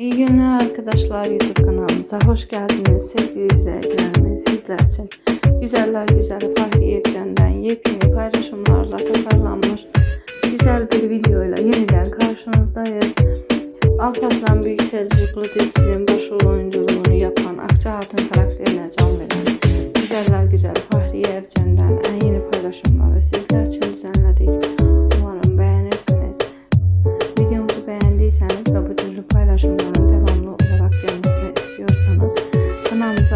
İyi günler arkadaşlar YouTube kanalımıza hoş geldiniz sevgili izleyicilerimiz sizler için güzeller güzeli Fahri Evcen'den yepyeni paylaşımlarla tasarlanmış güzel bir videoyla yeniden karşınızdayız. Alparslan Büyükselcikli dizisinin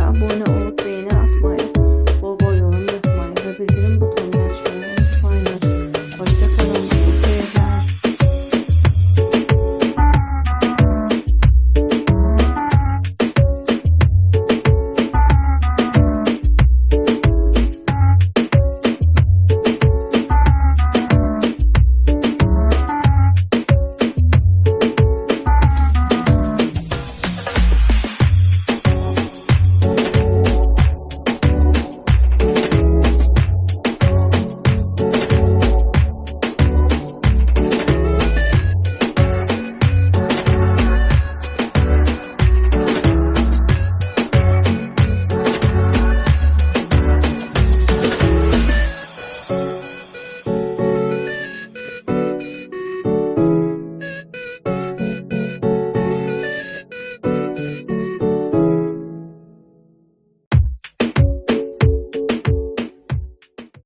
kaabo na okay na.